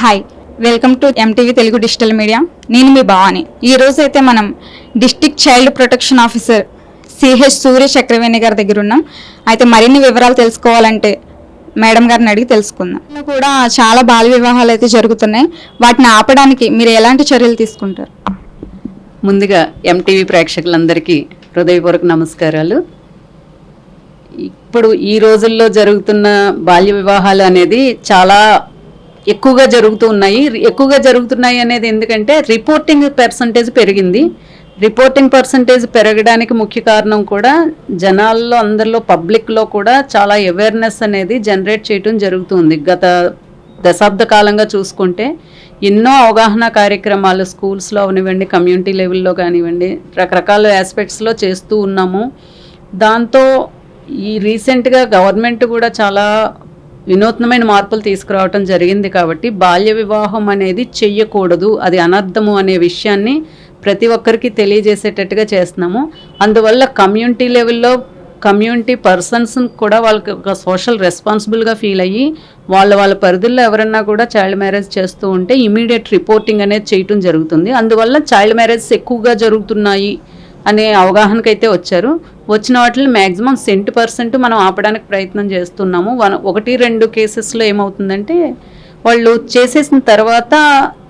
Hi welcome to MTV Telugu digital media నేను మీ భవాని. ఈ రోజు అయితే మనం district child protection officer CH Surya Chakraveni గారి దగ్గర ఉన్నాం. అయితే మరిన్ని వివరాలు తెలుసుకోవాలంటే మేడం గారిని అడిగి తెలుసుకుందాం. కూడా చాలా బాల వివాహాలు అయితే జరుగుతున్నాయి. వాటిని ఆపడానికి మీరు ఎలాంటి చర్యలు తీసుకుంటారు? ముందుగా ఎంటీవీ ప్రేక్షకులందరికీ హృదయపూర్వక నమస్కారాలు. ఇప్పుడు ఈ రోజుల్లో జరుగుతున్న బాల్య వివాహాలు అనేది చాలా ఎక్కువగా జరుగుతూ ఉన్నాయి. ఎక్కువగా జరుగుతున్నాయి అనేది ఎందుకంటే రిపోర్టింగ్ పర్సంటేజ్ పెరిగింది. రిపోర్టింగ్ పర్సంటేజ్ పెరగడానికి ముఖ్య కారణం కూడా జనాల్లో అందరిలో పబ్లిక్లో కూడా చాలా అవేర్నెస్ అనేది జనరేట్ చేయడం జరుగుతుంది. గత దశాబ్ద కాలంగా చూసుకుంటే ఎన్నో అవగాహన కార్యక్రమాలు స్కూల్స్లో అవనివ్వండి కమ్యూనిటీ లెవెల్లో కానివ్వండి రకరకాల ఆస్పెక్ట్స్లో చేస్తూ ఉన్నాము. దాంతో ఈ రీసెంట్గా గవర్నమెంట్ కూడా చాలా వినూత్నమైన మార్పులు తీసుకురావటం జరిగింది కాబట్టి బాల్య వివాహం అనేది చెయ్యకూడదు అది అనర్థము అనే విషయాన్ని ప్రతి ఒక్కరికి తెలియజేసేటట్టుగా చేస్తున్నాము. అందువల్ల కమ్యూనిటీ లెవెల్లో కమ్యూనిటీ పర్సన్స్ కూడా వాళ్ళకి ఒక సోషల్ రెస్పాన్సిబుల్గా ఫీల్ అయ్యి వాళ్ళ వాళ్ళ పరిధుల్లో ఎవరన్నా కూడా చైల్డ్ మ్యారేజ్ చేస్తూ ఉంటే ఇమీడియట్ రిపోర్టింగ్ అనేది చేయటం జరుగుతుంది. అందువల్ల చైల్డ్ మ్యారేజెస్ ఎక్కువగా జరుగుతున్నాయి అనే అవగాహనకైతే వచ్చారు. వచ్చిన వాటిని మ్యాక్సిమం సెంటు పర్సెంట్ మనం ఆపడానికి ప్రయత్నం చేస్తున్నాము. వన్ ఒకటి రెండు కేసెస్లో ఏమవుతుందంటే వాళ్ళు చేసేసిన తర్వాత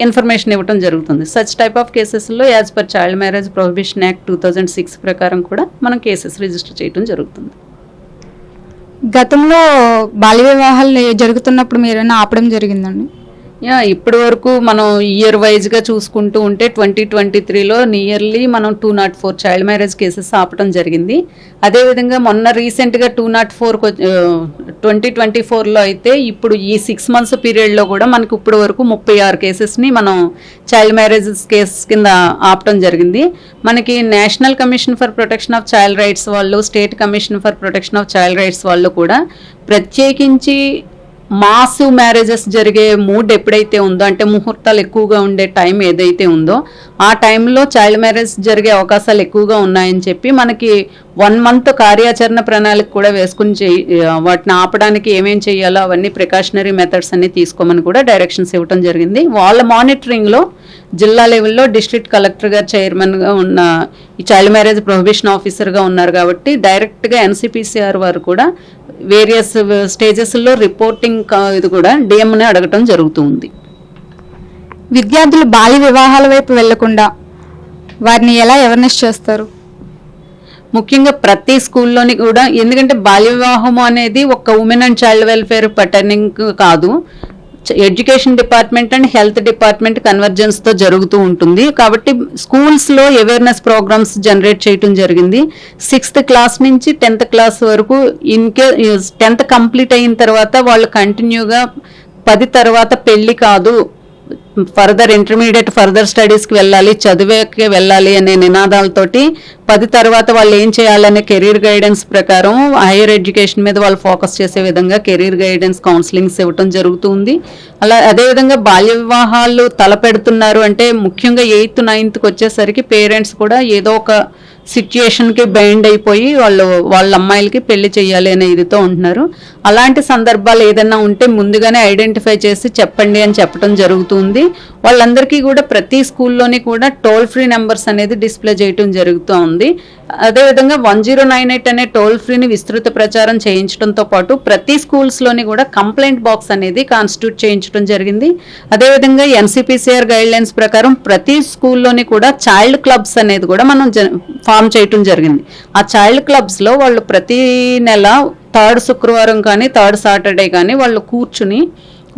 ఇన్ఫర్మేషన్ ఇవ్వడం జరుగుతుంది. సచ్ టైప్ ఆఫ్ కేసెస్లో as per child marriage prohibition act two thousand six ప్రకారం కూడా మనం కేసెస్ రిజిస్టర్ చేయడం జరుగుతుంది. గతంలో బాల్య వివాహాలు జరుగుతున్నప్పుడు మీరు ఏమైనా ఆపడం జరిగిందండి? యా ఇప్పటి వరకు మనం ఇయర్ వైజ్గా చూసుకుంటూ ఉంటే ట్వంటీ ట్వంటీ త్రీలో నియర్లీ మనం two naught four child marriage cases ఆపడం జరిగింది. అదేవిధంగా మొన్న రీసెంట్గా two naught four twenty twenty ఫోర్లో అయితే ఇప్పుడు ఈ సిక్స్ మంత్స్ పీరియడ్లో కూడా మనకి ఇప్పటి వరకు ముప్పై ఆరు కేసెస్ని మనం చైల్డ్ మ్యారేజెస్ కేస్ కింద ఆపడం జరిగింది. మనకి national commission for protection of child rights వాళ్ళు state commission for protection of child rights వాళ్ళు కూడా ప్రత్యేకించి మాసివ్ మ్యారేజెస్ జరిగే మూడ్ ఎప్పుడైతే ఉందో అంటే ముహూర్తాలు ఎక్కువగా ఉండే టైం ఏదైతే ఉందో ఆ టైంలో చైల్డ్ మ్యారేజ్ జరిగే అవకాశాలు ఎక్కువగా ఉన్నాయని చెప్పి మనకి వన్ మంత్ కార్యాచరణ ప్రణాళిక కూడా వేసుకుని చేయి వాటిని ఆపడానికి ఏమేం చేయాలో అవన్నీ ప్రికాషనరీ మెథడ్స్ అన్ని తీసుకోమని కూడా డైరెక్షన్స్ ఇవ్వడం జరిగింది. వాళ్ళ మానిటరింగ్లో జిల్లా లెవెల్లో డిస్ట్రిక్ట్ కలెక్టర్ గారు చైర్మన్గా ఉన్న ఈ చైల్డ్ మ్యారేజ్ ప్రొహిబిషన్ ఆఫీసర్గా ఉన్నారు కాబట్టి డైరెక్ట్గా ఎన్సిపిసిఆర్ వారు కూడా వేరియస్ స్టేజెస్లో రిపోర్టింగ్ ఇది కూడా డిఎంని అడగటం జరుగుతుంది. విద్యార్థులు బాల్య వివాహాల వైపు వెళ్ళకుండా వారిని ఎలా అవేర్నెస్ చేస్తారు? ముఖ్యంగా ప్రతి స్కూల్లోని కూడా ఎందుకంటే బాల్య వివాహం అనేది ఒక ఉమెన్ అండ్ చైల్డ్ వెల్ఫేర్ పటర్నింగ్ కాదు. Education department and health department కన్వర్జెన్స్తో జరుగుతూ ఉంటుంది. కాబట్టి స్కూల్స్లో అవేర్నెస్ ప్రోగ్రామ్స్ జనరేట్ చేయటం జరిగింది. సిక్స్త్ క్లాస్ నుంచి టెన్త్ క్లాస్ వరకు ఇన్కే టెన్త్ కంప్లీట్ అయిన తర్వాత వాళ్ళు కంటిన్యూగా పది తర్వాత పెళ్ళి కాదు. ఫర్దర్ ఇంటర్మీడియట్ ఫర్దర్ స్టడీస్కి వెళ్ళాలి చదివేకి వెళ్ళాలి అనే నినాదాలతోటి పది తర్వాత వాళ్ళు ఏం చేయాలనే కెరీర్ గైడెన్స్ ప్రకారం హైయర్ ఎడ్యుకేషన్ మీద వాళ్ళు ఫోకస్ చేసే విధంగా కెరీర్ గైడెన్స్ కౌన్సిలింగ్స్ ఇవ్వటం జరుగుతుంది. అలా అదేవిధంగా బాల్య వివాహాలు తలపెడుతున్నారు అంటే ముఖ్యంగా ఎయిత్ నైన్త్కి వచ్చేసరికి పేరెంట్స్ కూడా ఏదో ఒక సిచ్యుయేషన్కి బైండ్ అయిపోయి వాళ్ళు వాళ్ళ అమ్మాయిలకి పెళ్ళి చేయాలి అనే ఇదితో ఉంటున్నారు. అలాంటి సందర్భాలు ఏదైనా ఉంటే ముందుగానే ఐడెంటిఫై చేసి చెప్పండి అని చెప్పడం జరుగుతుంది. వాళ్ళందరికీ కూడా ప్రతి స్కూల్లోని కూడా టోల్ ఫ్రీ నెంబర్స్ అనేది డిస్ప్లే చేయటం జరుగుతూ ఉంది. అదేవిధంగా వన్ జీరో నైన్ ఎయిట్ అనే టోల్ ఫ్రీని విస్తృత ప్రచారం చేయించడంతో పాటు ప్రతి స్కూల్స్లోని కూడా కంప్లైంట్ బాక్స్ అనేది కాన్స్టిట్యూట్ చేయించడం జరిగింది. అదేవిధంగా ఎన్సిపిసిఆర్ గైడ్ లైన్స్ ప్రకారం ప్రతి స్కూల్లోని కూడా చైల్డ్ క్లబ్స్ అనేది కూడా మనం ఫామ్ చేయటం జరిగింది. ఆ చైల్డ్ క్లబ్స్లో వాళ్ళు ప్రతి నెల థర్డ్ శుక్రవారం కానీ థర్డ్ సాటర్డే కానీ వాళ్ళు కూర్చుని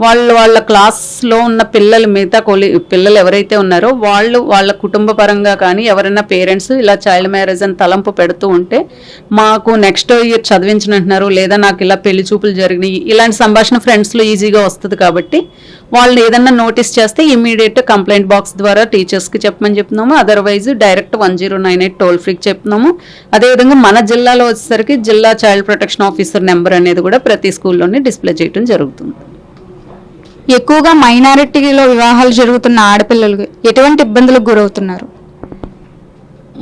వాళ్ళు వాళ్ళ క్లాస్లో ఉన్న పిల్లల మిగతా కొలి పిల్లలు ఎవరైతే ఉన్నారో వాళ్ళు వాళ్ళ కుటుంబ పరంగా కానీ ఎవరైనా పేరెంట్స్ ఇలా చైల్డ్ మ్యారేజ్ అని తలంపు పెడుతూ ఉంటే మాకు నెక్స్ట్ ఇయర్ చదివించనంటున్నారు లేదా నాకు ఇలా పెళ్ళి చూపులు జరిగినాయి ఇలాంటి సంభాషణ ఫ్రెండ్స్లో ఈజీగా వస్తుంది కాబట్టి వాళ్ళు ఏదన్నా నోటీస్ చేస్తే ఇమీడియట్ కంప్లైంట్ బాక్స్ ద్వారా టీచర్స్కి చెప్పమని చెప్తున్నాము. Otherwise direct one zero nine eight toll ఫ్రీకి చెప్తున్నాము. అదేవిధంగా మన జిల్లాలో వచ్చేసరికి జిల్లా చైల్డ్ ప్రొటెక్షన్ ఆఫీసర్ నెంబర్ అనేది కూడా ప్రతి స్కూల్లోనే డిస్ప్లే చేయడం జరుగుతుంది. ఎక్కువగా మైనారిటీలో వివాహాలు జరుగుతున్న ఆడపిల్లలు ఎటువంటి ఇబ్బందులకు గురవుతున్నారు?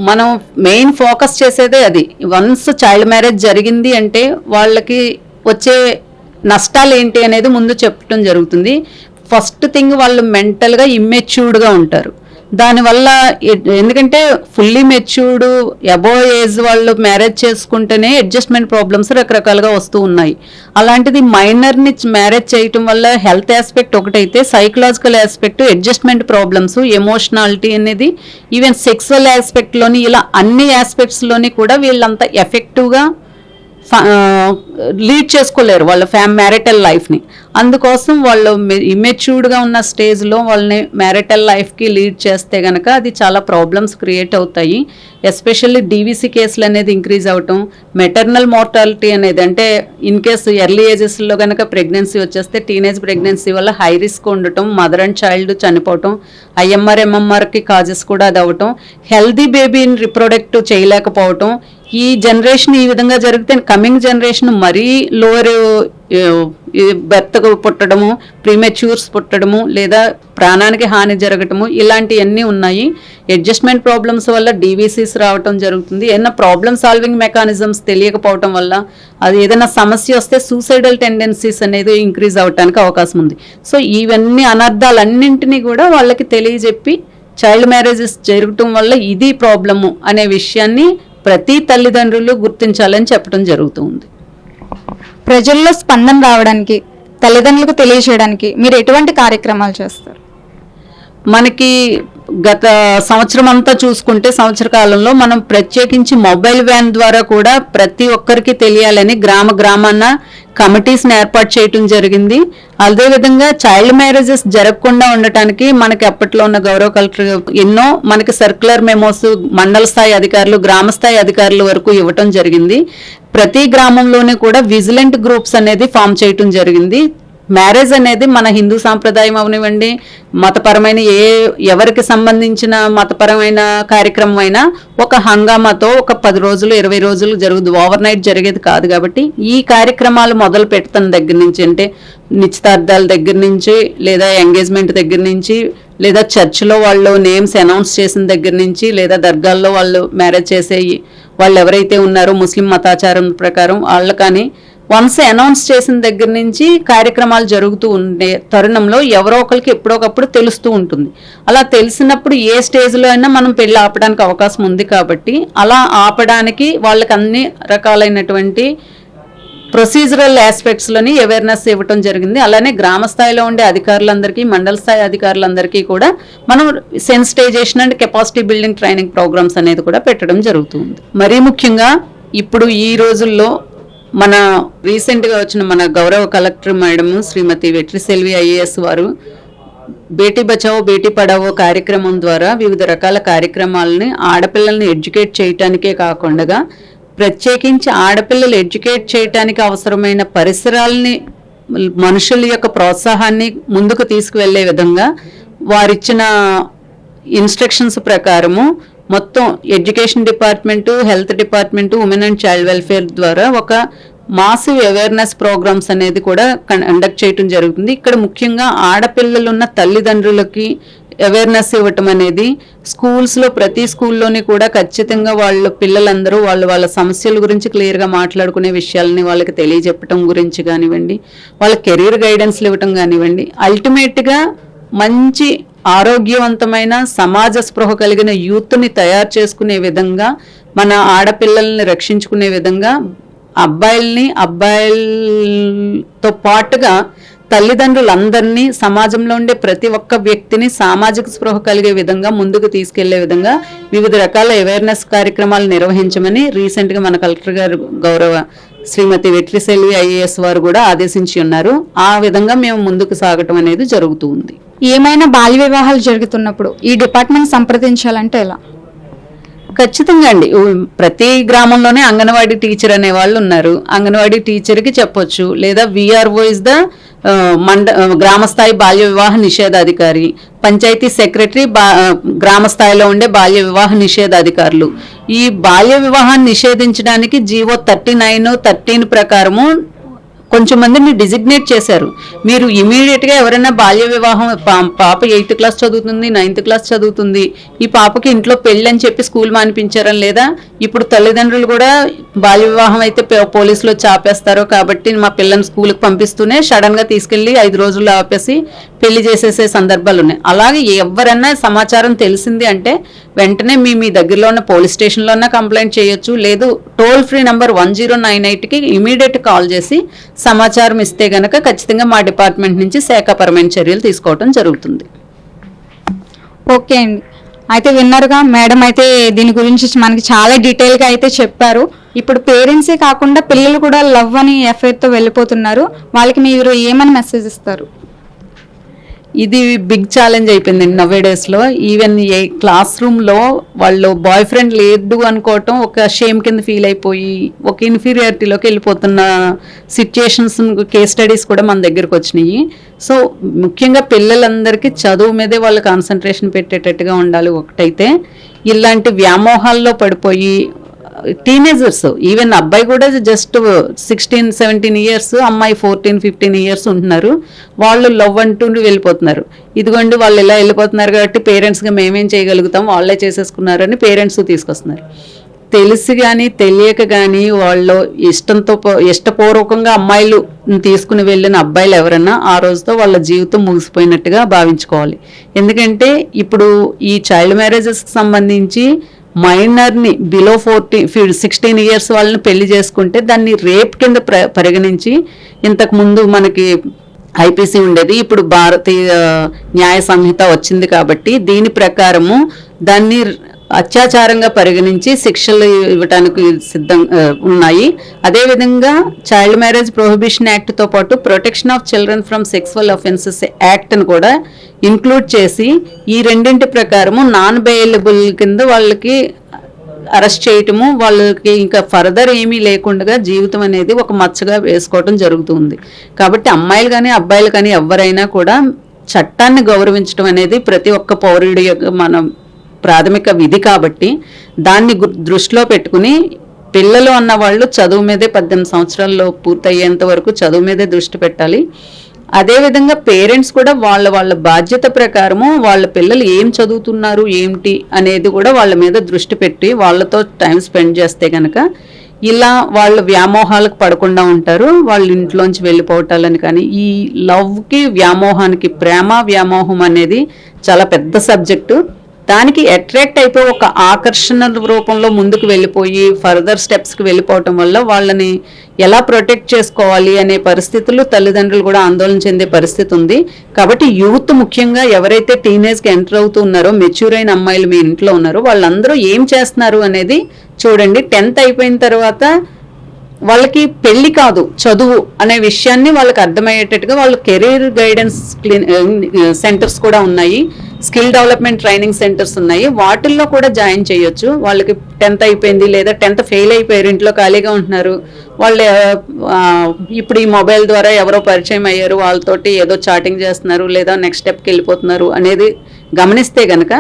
మనం మెయిన్ ఫోకస్ చేసేదే అది. వన్స్ చైల్డ్ మ్యారేజ్ జరిగింది అంటే వాళ్ళకి వచ్చే నష్టాలు ఏంటి అనేది ముందు చెప్పడం జరుగుతుంది. ఫస్ట్ థింగ్ వాళ్ళు మెంటల్గా ఇమ్మెచ్యూర్డ్గా ఉంటారు. దానివల్ల ఎందుకంటే ఫుల్లీ మెచ్యూర్డ్ అబో ఏజ్ వాళ్ళు మ్యారేజ్ చేసుకుంటేనే అడ్జస్ట్మెంట్ ప్రాబ్లమ్స్ రకరకాలుగా వస్తూ ఉన్నాయి. అలాంటిది మైనర్ని మ్యారేజ్ చేయటం వల్ల హెల్త్ ఆస్పెక్ట్ ఒకటైతే psychological aspect adjustment problems emotionality అనేది ఈవెన్ సెక్సువల్ ఆస్పెక్ట్లోని ఇలా అన్ని ఆస్పెక్ట్స్లోని కూడా వీళ్ళంతా ఎఫెక్టివ్గా లీడ్ చేసుకోలేరు వాళ్ళ ఫ్యామ్ మ్యారిటల్ లైఫ్ని అందుకోసం వాళ్ళు ఇమ్మెచ్యూర్డ్గా ఉన్న స్టేజ్లో వాళ్ళని మ్యారిటల్ లైఫ్కి లీడ్ చేస్తే కనుక అది చాలా ప్రాబ్లమ్స్ క్రియేట్ అవుతాయి. ఎస్పెషల్లీ డీవీసీ కేసులు అనేది ఇంక్రీజ్ అవటం మెటర్నల్ మోర్టాలిటీ అనేది అంటే ఇన్ కేసు ఎర్లీ ఏజెస్లో కనుక ప్రెగ్నెన్సీ వచ్చేస్తే టీనేజ్ ప్రెగ్నెన్సీ వల్ల హై రిస్క్ ఉండటం మదర్ అండ్ చైల్డ్ చనిపోవటం ఐఎంఆర్ ఎంఎంఆర్కి కాజెస్ కూడా అది అవ్వటం హెల్దీ బేబీని రిప్రొడక్ట్ చేయలేకపోవటం ఈ జనరేషన్ ఈ విధంగా జరిగితే కమింగ్ జనరేషన్ మరీ లోవర్ బెత్తకు పుట్టడము ప్రీమెచ్యూర్స్ పుట్టడము లేదా ప్రాణానికి హాని జరగటము ఇలాంటివన్నీ ఉన్నాయి. అడ్జస్ట్మెంట్ ప్రాబ్లమ్స్ వల్ల డీవీసీస్ రావటం జరుగుతుంది. ఏదైనా ప్రాబ్లమ్ సాల్వింగ్ మెకానిజమ్స్ తెలియకపోవటం వల్ల అది ఏదైనా సమస్య వస్తే సూసైడల్ టెండెన్సీస్ అనేది ఇంక్రీజ్ అవడానికి అవకాశం ఉంది. సో ఇవన్నీ అనర్థాలన్నింటినీ కూడా వాళ్ళకి తెలియజెప్పి చైల్డ్ మ్యారేజెస్ జరగటం వల్ల ఇది ప్రాబ్లము అనే విషయాన్ని ప్రతి తల్లిదండ్రులు గుర్తించాలని చెప్పడం జరుగుతుంది. ప్రజల్లో స్పందన రావడానికి తల్లిదండ్రులకు తెలియజేయడానికి మీరు ఎటువంటి కార్యక్రమాలు చేస్తారు? మనకి గత సంవత్సరం అంతా చూసుకుంటే సంవత్సర కాలంలో మనం ప్రత్యేకించి మొబైల్ వ్యాన్ ద్వారా కూడా ప్రతి ఒక్కరికి తెలియాలని గ్రామ గ్రామాన కమిటీస్ని ఏర్పాటు చేయటం జరిగింది. అదేవిధంగా చైల్డ్ మ్యారేజెస్ జరగకుండా ఉండటానికి మనకి అప్పట్లో ఉన్న గౌరవ కలెక్టర్ ఎన్నో మనకి సర్క్యులర్ మెమోస్ మండల స్థాయి అధికారులు గ్రామ స్థాయి అధికారుల వరకు ఇవ్వటం జరిగింది. ప్రతి గ్రామంలోనే కూడా విజిలెంట్ గ్రూప్స్ అనేది ఫామ్ చేయటం జరిగింది. మ్యారేజ్ అనేది మన హిందూ సాంప్రదాయం అవనివ్వండి మతపరమైన ఏ ఎవరికి సంబంధించిన మతపరమైన కార్యక్రమం అయినా ఒక హంగామాతో ఒక పది రోజులు ఇరవై రోజులు జరుగుద్దు ఓవర్ నైట్ జరిగేది కాదు కాబట్టి ఈ కార్యక్రమాలు మొదలు పెడతాను దగ్గర నుంచి అంటే నిశ్చితార్థాల దగ్గర నుంచి లేదా ఎంగేజ్మెంట్ దగ్గర నుంచి లేదా చర్చిలో వాళ్ళు నేమ్స్ అనౌన్స్ చేసిన దగ్గర నుంచి లేదా దర్గాల్లో వాళ్ళు మ్యారేజ్ చేసే వాళ్ళు ఎవరైతే ఉన్నారో ముస్లిం మతాచారం ప్రకారం వాళ్ళు కానీ వన్స్ అనౌన్స్ చేసిన దగ్గర నుంచి కార్యక్రమాలు జరుగుతూ ఉండే తరుణంలో ఎవరో ఒకరికి ఎప్పుడోకప్పుడు తెలుస్తూ ఉంటుంది. అలా తెలిసినప్పుడు ఏ స్టేజ్లో అయినా మనం పెళ్ళి ఆపడానికి అవకాశం ఉంది కాబట్టి అలా ఆపడానికి వాళ్ళకి అన్ని రకాలైనటువంటి ప్రొసీజరల్ ఆస్పెక్ట్స్లోని అవేర్నెస్ ఇవ్వటం జరిగింది. అలానే గ్రామ స్థాయిలో ఉండే అధికారులందరికీ మండల స్థాయి అధికారులందరికీ కూడా మనం sensitisation and capacity building training programmes అనేది కూడా పెట్టడం జరుగుతుంది మరీ ముఖ్యంగా ఇప్పుడు ఈ రోజుల్లో మన రీసెంట్గా వచ్చిన మన గౌరవ collector madam Shrimati Vetriselvi IAS వారు బేటీ బచావో బేటీ పడావో కార్యక్రమం ద్వారా వివిధ రకాల కార్యక్రమాలని ఆడపిల్లల్ని ఎడ్యుకేట్ చేయటానికే కాకుండా ప్రత్యేకించి ఆడపిల్లలు ఎడ్యుకేట్ చేయటానికి అవసరమైన పరిసరాలని మనుషుల యొక్క ప్రోత్సాహాన్ని ముందుకు తీసుకువెళ్ళే విధంగా వారిచ్చిన ఇన్స్ట్రక్షన్స్ ప్రకారము మొత్తం education department health department women and child welfare ద్వారా ఒక మాసివ్ అవేర్నెస్ ప్రోగ్రామ్స్ అనేది కూడా కండక్ట్ చేయటం జరుగుతుంది. ఇక్కడ ముఖ్యంగా ఆడపిల్లలు ఉన్న తల్లిదండ్రులకి అవేర్నెస్ ఇవ్వటం అనేది స్కూల్స్లో ప్రతి స్కూల్లోని కూడా ఖచ్చితంగా వాళ్ళ పిల్లలందరూ వాళ్ళ వాళ్ళ సమస్యల గురించి క్లియర్గా మాట్లాడుకునే విషయాలని వాళ్ళకి తెలియజెప్పటం గురించి కానివ్వండి వాళ్ళ కెరీర్ గైడెన్స్లు ఇవ్వటం కానివ్వండి అల్టిమేట్గా మంచి ఆరోగ్యవంతమైన సమాజ స్పృహ కలిగిన యూత్ని తయారు చేసుకునే విధంగా మన ఆడపిల్లల్ని రక్షించుకునే విధంగా అబ్బాయిల్ని అబ్బాయిలతో పాటుగా తల్లిదండ్రులందరినీ సమాజంలో ఉండే ప్రతి ఒక్క వ్యక్తిని సామాజిక స్పృహ కలిగే విధంగా ముందుకు తీసుకెళ్ళే విధంగా వివిధ రకాల అవేర్నెస్ కార్యక్రమాలు నిర్వహించమని రీసెంట్గా మన కలెక్టర్ గారు గౌరవ శ్రీమతి వెట్రిసెల్వి ఐఏఎస్ వారు కూడా ఆదేశించి ఉన్నారు. ఆ విధంగా మేము ముందుకు సాగటం అనేది జరుగుతూ ఉంది. ఏమైనా బాల్య వివాహాలు జరుగుతున్నప్పుడు ఈ డిపార్ట్మెంట్ సంప్రదించాలంటే ఎలా? ఖచ్చితంగా అండి. ప్రతి గ్రామంలోనే అంగన్వాడీ టీచర్ అనే వాళ్ళు ఉన్నారు. అంగన్వాడీ టీచర్కి చెప్పొచ్చు. లేదా విఆర్ఓ ఇస్ ద మండ గ్రామస్థాయి బాల్య వివాహ నిషేధాధికారి. పంచాయతీ సెక్రటరీ బా గ్రామస్థాయిలో గ్రామ స్థాయిలో ఉండే బాల్య వివాహ నిషేధాధికారులు. ఈ బాల్య వివాహాన్ని నిషేధించడానికి జీవో థర్టీ నైన్ థర్టీన్ ప్రకారము కొంచెం మందిని డిజిగ్నేట్ చేశారు. మీరు ఇమీడియట్గా ఎవరైనా బాల్య వివాహం పా- పాప ఎయిత్ క్లాస్ చదువుతుంది నైన్త్ క్లాస్ చదువుతుంది ఈ పాపకి ఇంట్లో పెళ్ళి అని చెప్పి స్కూల్ మానిపించారని లేదా? ఇప్పుడు తల్లిదండ్రులు కూడా బాల్య వివాహం అయితే పోలీసులు వచ్చి కాబట్టి మా పిల్లని స్కూల్కి పంపిస్తూనే సడన్గా తీసుకెళ్ళి ఐదు రోజులు ఆపేసి పెళ్ళి చేసేసే సందర్భాలు ఉన్నాయి అలాగే ఎవరన్నా సమాచారం తెలిసింది అంటే వెంటనే మీ మీ దగ్గరలో ఉన్న పోలీస్ స్టేషన్లో ఉన్న కంప్లైంట్ చేయొచ్చు. లేదు toll free number one zero nine ఎయిట్కి ఇమీడియట్ కాల్ చేసి సమాచారం ఇస్తే గనక ఖచ్చితంగా మా డిపార్ట్మెంట్ నుంచి శాఖపరమైన చర్యలు తీసుకోవడం జరుగుతుంది. ఓకే అండి. అయితే విన్నారుగా మేడం అయితే దీని గురించి మనకి చాలా డీటెయిల్గా అయితే చెప్పారు. ఇప్పుడు పేరెంట్సే కాకుండా పిల్లలు కూడా లవ్ అని ఎఫ్ఐఆర్తో వెళ్ళిపోతున్నారు. వాళ్ళకి మీరు ఏమని మెసేజ్ ఇస్తారు? ఇది బిగ్ ఛాలెంజ్ అయిపోయిందండి నవ్వే డేస్లో ఈవెన్ ఏ క్లాస్ రూమ్లో వాళ్ళు బాయ్ ఫ్రెండ్ లేదు అనుకోవటం ఒక షేమ్ కింద ఫీల్ అయిపోయి ఒక ఇన్ఫీరియారిటీలోకి వెళ్ళిపోతున్న సిచ్యుయేషన్స్ కేస్ స్టడీస్ కూడా మన దగ్గరకు వచ్చినాయి. సో ముఖ్యంగా పిల్లలందరికీ చదువు మీదే వాళ్ళు కాన్సన్ట్రేషన్ పెట్టేటట్టుగా ఉండాలి ఒకటైతే. ఇలాంటి వ్యామోహాల్లో పడిపోయి టీనేజర్స్ ఈవెన్ అబ్బాయి కూడా జస్ట్ సిక్స్టీన్ సెవెంటీన్ ఇయర్స్ అమ్మాయి ఫోర్టీన్ ఫిఫ్టీన్ ఇయర్స్ ఉంటున్నారు. వాళ్ళు లవ్ అంటూ వెళ్ళిపోతున్నారు. ఇదిగోండి వాళ్ళు ఇలా వెళ్ళిపోతున్నారు కాబట్టి పేరెంట్స్గా మేమేం చేయగలుగుతాం? వాళ్ళే చేసేసుకున్నారని పేరెంట్స్ తీసుకొస్తున్నారు. తెలిసి కానీ తెలియక కానీ వాళ్ళు ఇష్టంతో ఇష్టపూర్వకంగా అమ్మాయిలు తీసుకుని వెళ్ళిన అబ్బాయిలు ఎవరన్నా ఆ రోజుతో వాళ్ళ జీవితం ముగిసిపోయినట్టుగా భావించుకోవాలి. ఎందుకంటే ఇప్పుడు ఈ చైల్డ్ మ్యారేజెస్కి సంబంధించి మైనర్ని బిలో ఫోర్టీన్ సిక్స్టీన్ ఇయర్స్ వాళ్ళని పెళ్ళి చేసుకుంటే దాన్ని రేప్ కింద ప్ర పరిగణించి ఇంతకు ముందు మనకి ఐపీసీ ఉండేది. ఇప్పుడు భారతీయ న్యాయ సంహిత వచ్చింది కాబట్టి దీని ప్రకారము దాన్ని అత్యాచారంగా పరిగణించి శిక్షలు ఇవ్వటానికి సిద్ధం ఉన్నాయి. అదేవిధంగా చైల్డ్ మ్యారేజ్ ప్రొహిబిషన్ యాక్ట్తో పాటు protection of children from sexual offences యాక్ట్ని కూడా ఇంక్లూడ్ చేసి ఈ రెండింటి ప్రకారము నాన్ బెయిలబుల్ కింద వాళ్ళకి అరెస్ట్ చేయటము వాళ్ళకి ఇంకా ఫర్దర్ ఏమీ లేకుండా జీవితం అనేది ఒక మచ్చగా వేసుకోవటం జరుగుతుంది. కాబట్టి అమ్మాయిలు కానీ అబ్బాయిలు కానీ ఎవరైనా కూడా చట్టాన్ని గౌరవించడం అనేది ప్రతి ఒక్క పౌరుడి యొక్క మన ప్రాథమిక విధి కాబట్టి దాన్ని దృష్టిలో పెట్టుకుని పిల్లలు అన్న వాళ్ళు చదువు మీదే పద్దెనిమిది సంవత్సరాల్లో పూర్తయ్యేంత వరకు చదువు మీదే దృష్టి పెట్టాలి. అదేవిధంగా పేరెంట్స్ కూడా వాళ్ళ వాళ్ళ బాధ్యత ప్రకారము వాళ్ళ పిల్లలు ఏం చదువుతున్నారు ఏమిటి అనేది కూడా వాళ్ళ మీద దృష్టి పెట్టి వాళ్ళతో టైం స్పెండ్ చేస్తే కనుక ఇలా వాళ్ళ వ్యామోహాలకు పడకుండా ఉంటారు. వాళ్ళ ఇంట్లోంచి వెళ్ళిపోవటాలని కానీ ఈ లవ్కి వ్యామోహానికి ప్రేమ వ్యామోహం అనేది చాలా పెద్ద సబ్జెక్టు. దానికి అట్రాక్ట్ అయిపోయి ఒక ఆకర్షణ రూపంలో ముందుకు వెళ్ళిపోయి ఫర్దర్ స్టెప్స్కి వెళ్ళిపోవటం వల్ల వాళ్ళని ఎలా ప్రొటెక్ట్ చేసుకోవాలి అనే పరిస్థితులు తల్లిదండ్రులు కూడా ఆందోళన చెందే పరిస్థితి ఉంది. కాబట్టి యూత్ ముఖ్యంగా ఎవరైతే టీనేజ్కి ఎంటర్ అవుతూ ఉన్నారో మెచ్యూర్ అయిన అమ్మాయిలు మీ ఇంట్లో ఉన్నారో వాళ్ళందరూ ఏం చేస్తున్నారు అనేది చూడండి. టెన్త్ అయిపోయిన తర్వాత వాళ్ళకి పెళ్ళి కాదు చదువు అనే విషయాన్ని వాళ్ళకి అర్థమయ్యేటట్టుగా వాళ్ళ కెరీర్ గైడెన్స్ సెంటర్స్ కూడా ఉన్నాయి. స్కిల్ డెవలప్మెంట్ ట్రైనింగ్ సెంటర్స్ ఉన్నాయి. వాటిల్లో కూడా జాయిన్ చేయొచ్చు. వాళ్ళకి టెన్త్ అయిపోయింది లేదా టెన్త్ ఫెయిల్ అయిపోయారు ఇంట్లో ఖాళీగా ఉంటున్నారు. వాళ్ళు ఇప్పుడు ఈ మొబైల్ ద్వారా ఎవరో పరిచయం అయ్యారు వాళ్ళతోటి ఏదో చాటింగ్ చేస్తున్నారు లేదా నెక్స్ట్ స్టెప్కి వెళ్ళిపోతున్నారు అనేది గమనిస్తే గనక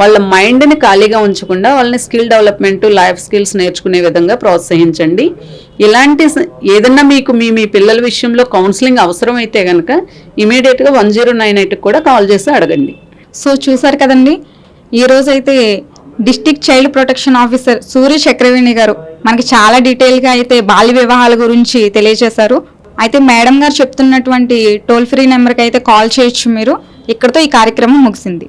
వాళ్ళ మైండ్ని ఖాళీగా ఉంచకుండా వాళ్ళని స్కిల్ డెవలప్మెంట్ లైఫ్ స్కిల్స్ నేర్చుకునే విధంగా ప్రోత్సహించండి. ఇలాంటి ఏదన్నా మీకు మీ మీ పిల్లల విషయంలో కౌన్సిలింగ్ అవసరమైతే గనక ఇమీడియట్గా వన్ జీరో నైన్ ఎయిట్కి కూడా కాల్ చేసి అడగండి. సో చూసారు కదండి ఈరోజు అయితే district child protection officer Surya Chakraveni garu మనకి చాలా డీటెయిల్గా అయితే బాల్య వివాహాల గురించి తెలియజేశారు. అయితే మేడం గారు చెప్తున్నటువంటి టోల్ ఫ్రీ నెంబర్కి అయితే కాల్ చేయొచ్చు మీరు. ఇక్కడతో ఈ కార్యక్రమం ముగిసింది.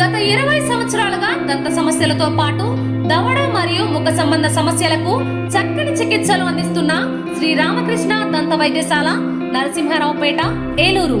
గత ఇరవై సంవత్సరాలుగా దంత సమస్యలతో పాటు దవడ మరియు ముఖ సంబంధ సమస్యలకు చక్కని చికిత్సలు అందిస్తున్న శ్రీ రామకృష్ణ దంత వైద్యశాల నరసింహారావుపేట ఏలూరు.